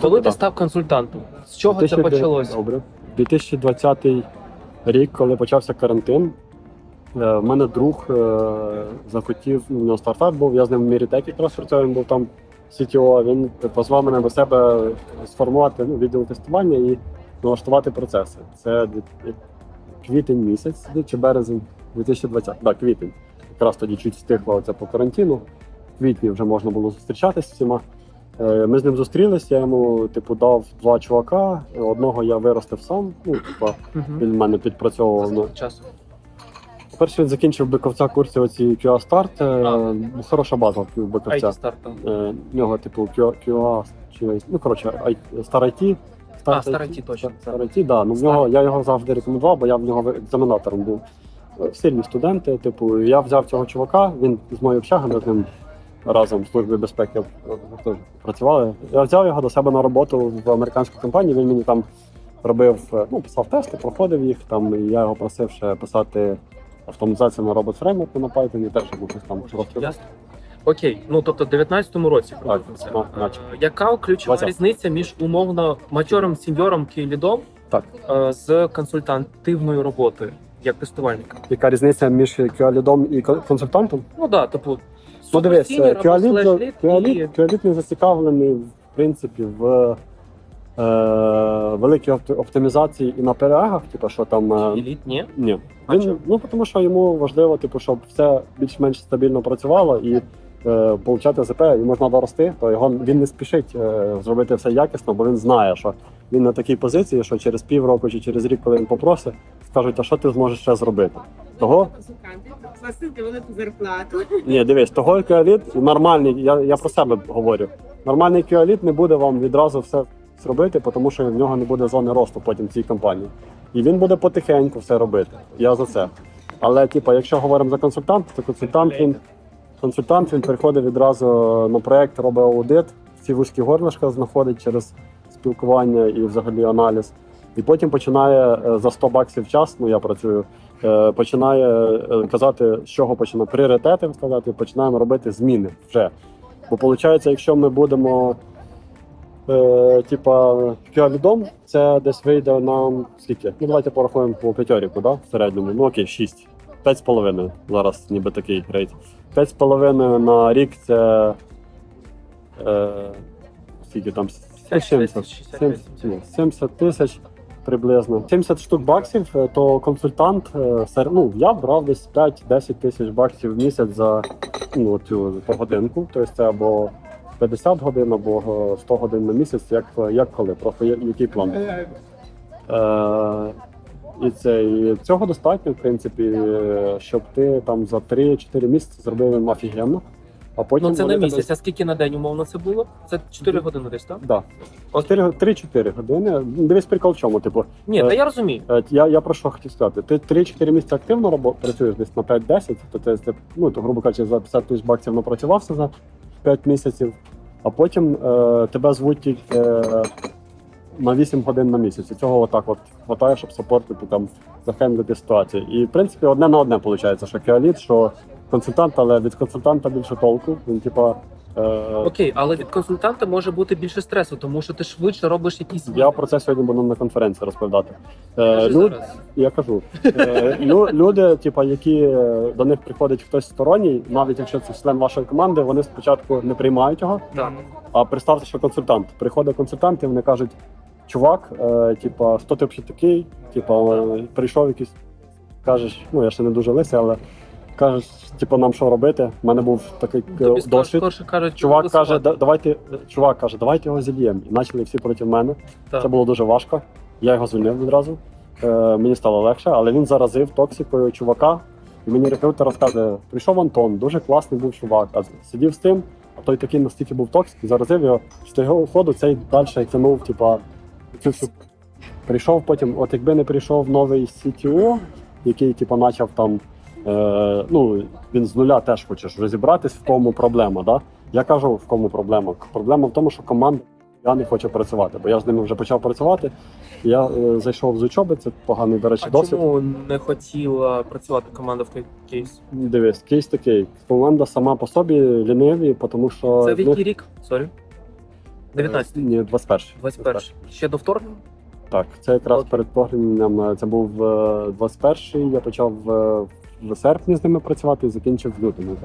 Коли ти став консультантом? З чого це почалося? Добре. 2020 рік, коли почався карантин, е, в мене друг е, захотів, у нього стартап був, я з ним в Мірітек якраз працював, він був там CTO, він позвав мене до себе сформувати ну, відділ тестування і налаштувати процеси. Це квітень місяць чи березень 2020, так, квітень. Якраз тоді чуть стихло це по карантину. В квітні вже можна було зустрічатися з всіма. Е, Ми з ним зустрілись, я йому типу дав два чувака. Одного я виростив сам. Ну, Мгм. він в мене підпрацьовував. Ну, Часу. Перше він закінчив биковця курси оці QA старт. А. Хороша база в биковця. Е, В нього, типу, QA, QA чи ну коротше, ай- Star IT. А, Star IT, точно. Star IT, да. Ну, в нього, я його завжди рекомендував, бо я в нього екзаменатором був. Е, Сильні студенти, типу, я взяв цього чувака, він з моєю общаги, ми з ним разом в службі безпеки е, теж працювали. Я взяв його до себе на роботу в американську компанію. Він мені там робив, е, ну, писав тести, проходив їх. Там і я його просив ще писати автоматизацію на робот фреймворку на Python, і теж йому щось там. Ясно. Окей, ну тобто в 19-му році Так, Е, наче. Яка ключова 20. різниця між умовно матьором сеньором лідом Так. з консультативною роботою як тестувальника? Яка різниця між QA-лідом і кон- консультантом? Ну да, типу, Ну дивись, і- QA-лід, QA-лід не зацікавлений в принципі в е, великій оптимізації і на перегах, типу, що там. е, Еліт, ні? Ні. А Він, чому? ну, тому що йому важливо, типу, щоб все більш-менш стабільно працювало і е, получати ЗП, йому ж треба рости, то його він не спішить е, зробити все якісно, бо він знає, що він на такій позиції, що через півроку чи через рік, коли він попросить, скажуть, а що ти зможеш ще зробити? Того велику зарплату. ні, дивись, того QA-лід нормальний, я, я про себе говорю. Нормальний QA-лід не буде вам відразу все зробити, тому що в нього не буде зони росту потім в цій компанії. І він буде потихеньку все робити. Я за це. Але, типу, якщо говоримо за консультанта, то консультант він, консультант він приходить відразу на проект, робить аудит, ці вузькі горлишка знаходить через спілкування і взагалі аналіз. І потім починає е, за 100 баксів в час, ну я працюю, е, починає е, казати, з чого починає пріоритети вставляти, починаємо робити зміни вже. Бо виходить, якщо ми будемо е, типа QA-лідом, це десь вийде нам скільки? Ну давайте порахуємо по п'ятьоріку, да? в середньому. Ну окей, 6. 5,5 зараз ніби такий рейд. 5,5 на рік це. Е, скільки там? 70, 70, ні, 70 тисяч приблизно. 70 штук баксів, е, то консультант, е, ну, я брав десь 5-10 тисяч баксів в місяць за ну, цю годинку. Тобто це або 50 годин, або е, 100 годин на місяць, як, як коли, просто який план. Е, і це і цього достатньо, в принципі, е, щоб ти там за 3-4 місяці зробив офігенно. А потім Ну це на місяць. А скільки на день умовно це було? Це 4 години десь, так? Да. 3-4 години. Ну, Дивись прикол в чому. Типу, Ні, Е, та я розумію. Е, Я, я про що хотів сказати. Ти 3-4 місяці активно робо, працюєш десь на 5-10, то ти, ну, то, грубо кажучи, за 50 тисяч баксів напрацювався за 5 місяців, а потім е, тебе звуть тільки е, на 8 годин на місяць. І цього отак от хватає, щоб сапортити там захендлити ситуацію. І в принципі одне на одне виходить, що кеоліт, що консультант, але від консультанта більше толку. Він типа. Е, Окей, але від консультанта може бути більше стресу, тому що ти швидше робиш якісь я про це сьогодні буду на конференції розповідати. Е, люд- Я кажу, е, лю- люди, типа, які до них приходить хтось сторонній, навіть якщо це член вашої команди, вони спочатку не приймають його. Так. А представте, що консультант. Приходить консультант, і вони кажуть: чувак, е, типа, хто ти взагалі такий? Типа, прийшов якийсь, кажеш, ну я ще не дуже лисий, але кажеш, типа, нам що робити? У мене був такий е, Тобі досвід. скорше кажуть, Чувак каже, «Да- давайте, чувак каже, давайте його зільємо. І почали всі проти мене. Так. Це було дуже важко. Я його звільнив відразу. Е, мені стало легше, але він заразив токсикою чувака. І мені рекрутер розказує, прийшов Антон, дуже класний був чувак. А сидів з тим, а той такий настільки був токсик, заразив його, що його уходу цей далі тянув, типа, цю всю. Прийшов потім, от якби не прийшов новий CTO, який типа почав там. Е, ну, він з нуля теж хочеш розібратись, в кому проблема. Да? Я кажу, в кому проблема. Проблема в тому, що команда я не хочу працювати, бо я з ними вже почав працювати. Я е, зайшов з учоби, це поганий, до речі, А досвід. чому не хотіла працювати команда в той кейс? Дивись, кейс такий. Команда сама по собі ліниві, тому що Це в в який рік? Сорі. 19 Ні, 21. 21 Ще до вторгнення? Так, це якраз От. перед погребенням. е, Це був е, 21-й. Я почав е, в серпні з ними працювати і закінчив в лютому.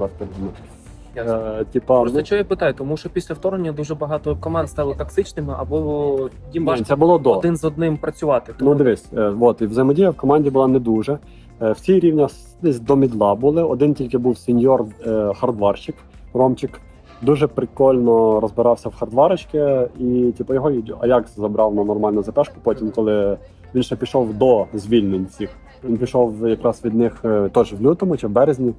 Ясно. Е, Типа, Просто ну, чого я питаю, тому що після вторгнення дуже багато команд стали токсичними, або їм ні, важко це було до. один з одним працювати. Ну дивись, е, от, і взаємодія в команді була не дуже. Е, Всі рівня с- десь до мідла були. Один тільки був сеньор е, хардварщик, Ромчик. Дуже прикольно розбирався в хардварочки, і типу його і Аякс забрав на нормальну запешку. Потім, коли він ще пішов до звільнень всіх, він пішов якраз від них е, теж в лютому чи в березні.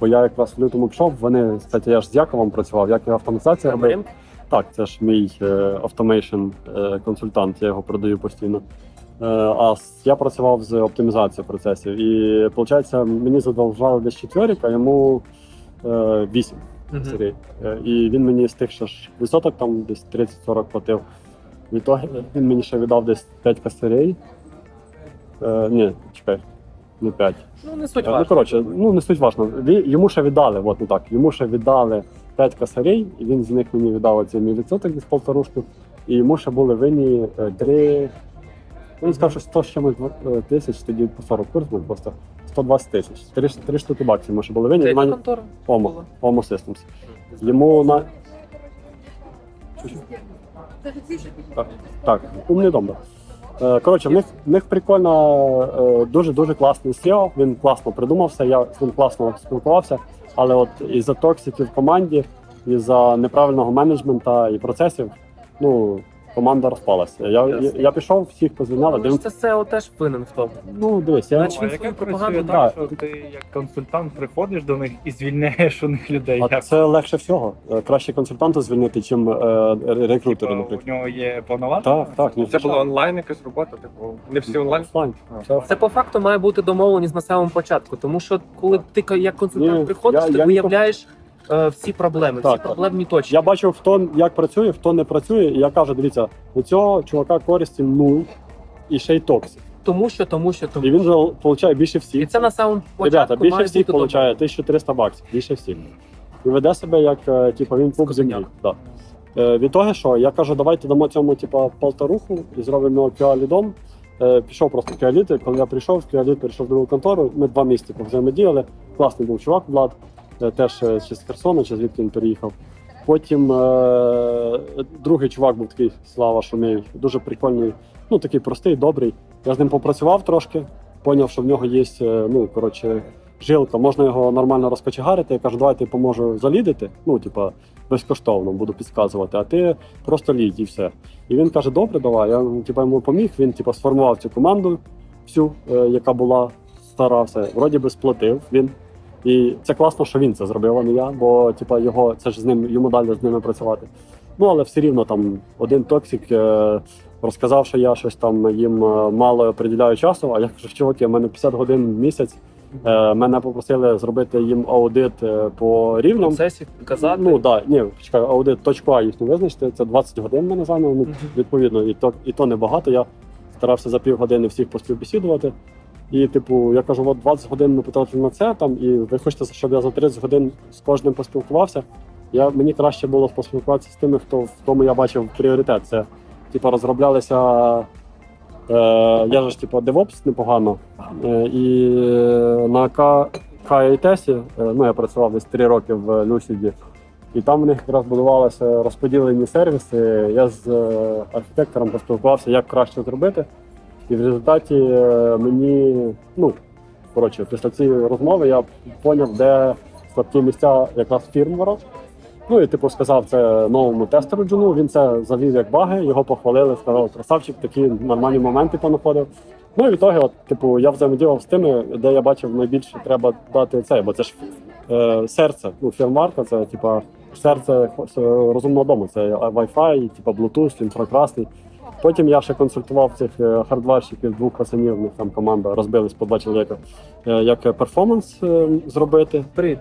Бо я якраз в лютому пішов. Вони, кстати, я ж з Яковом працював, як і автоматизація робив. Так, це ж мій автомейшн консультант, я його продаю постійно. Е, А я працював з оптимізацією процесів. І виходить, мені задовжали десь четверик, а йому е, 8 Мгм. Сергій. Е, І він мені з тих ще ж відсоток там десь 30-40 платив. Від того він мені ще віддав десь 5 косарей. Е, ні, чекай, не 5. Ну не суть Е, Ну, коротше, ну не суть важно. Йому ще віддали, от не так. Йому ще віддали 5 косарей, і він з них мені віддав оцей мій відсоток десь полторушку. І йому ще були винні 3. Він сказав, що 100 з чимось е, тисяч, тоді по 40 курс був просто 120 тисяч. Три, три штуки баксів йому ще були винні. Це яка контора? Омо. Омо Systems. Йому на. Так, так, умний дом. да. Е, Коротше, в них, в них прикольно, дуже дуже класний SEO, він класно придумався, я з ним класно спілкувався, але от із-за токсиків в команді, і за неправильного менеджменту і процесів, ну, команда розпалася. Я, я, я пішов, всіх позвільняли. Ну, це SEO теж винен в тому. Ну, дивись, я, Значить, він свою пропаганду так, що ти як консультант приходиш до них і звільняєш у них людей? а Як? це легше всього. Е, Краще консультанта звільнити, чим е, рекрутера, Типу, наприклад. у нього є повноваження? Так, так, ні, Це була онлайн якась робота, типу, не всі онлайн. Офлайн. Це Це по факту має бути домовленість на самому початку, тому що коли ти ка- як консультант Ні, приходиш, я- ти я виявляєш е, всі проблеми, Так, всі так. проблемні точки. Я бачив, хто як працює, хто не працює, і я кажу: дивіться, у цього чувака користі нуль і ще й токсик. Тому що, тому що, тому І він же отримує більше всіх. і це на самому початку Ребята, більше має всіх бути отримує 1300 баксів, більше всіх. І веде себе як е, типу, він пуп землі. Да. Е, від того, що я кажу, давайте дамо цьому типу, полторуху і зробимо QA-лідом. Е, пішов просто QA-лід, коли я прийшов, QA-лід перейшов в другу контору, ми два місяці взаємодіяли. Класний був чувак, Влад, теж е, чи з Херсона, чи звідки він переїхав. Потім е, другий чувак був такий Слава Шумей, дуже прикольний, ну такий простий, добрий. Я з ним попрацював трошки, поняв, що в нього є, е, ну коротше, жилка, можна його нормально розкочегарити. Я кажу, давай я поможу залідити. Ну, типа, безкоштовно буду підказувати, а ти просто лідь і все. І він каже: добре, давай. Я ну, типа, йому поміг. Він типа сформував цю команду, всю, е, яка була стара, все. Вроді би сплатив він. І це класно, що він це зробив, а не я, бо типа його це ж з ним йому далі з ними працювати. Ну але все рівно там один токсик е, розказав, що я щось там їм е, мало приділяю часу. А я кажу, чуваки, в мене 50 годин в місяць. Е, мене попросили зробити їм аудит е, по рівням. процесів, казати. Ну да, ні, чекай, аудит точку А їхню визначити. Це 20 годин мене зайняло. Ну, відповідно, і то, і то небагато. Я старався за півгодини всіх поспівбесідувати. І, типу, я кажу, от 20 годин ми потратили на це там, і ви хочете, щоб я за 30 годин з кожним поспілкувався. Я, мені краще було поспілкуватися з тими, хто в тому я бачив пріоритет. Це, типу, розроблялися. Е, я ж, типу, DevOps непогано. Е, і на KITS, е, ну я працював десь 3 роки в Lucid, і там в них якраз будувалися розподілені сервіси. Я з е, архітектором поспілкувався, як краще зробити. І в результаті е, мені, ну, коротше, після цієї розмови я зрозумів, де слабкі місця якраз фірмвера. Ну і типу сказав це новому тестеру Джуну. Він це завів як баги, його похвалили, сказав, красавчик, такі нормальні моменти понаходив. Ну і в ітогі, от, типу, я взаємодіяв з тими, де я бачив найбільше треба дати це, бо це ж е, серце, ну, фірмварка, це типа серце е, розумного дому. Це Wi-Fi, типа Bluetooth, інфракрасний. Потім я ще консультував цих е, хардварщиків, двох пацанів, ну, там команда розбились по два чоловіка, е, як перформанс е, зробити. Привіт.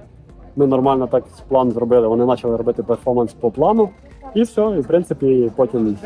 Ми нормально так план зробили. Вони почали робити перформанс по плану, і все. І в принципі, потім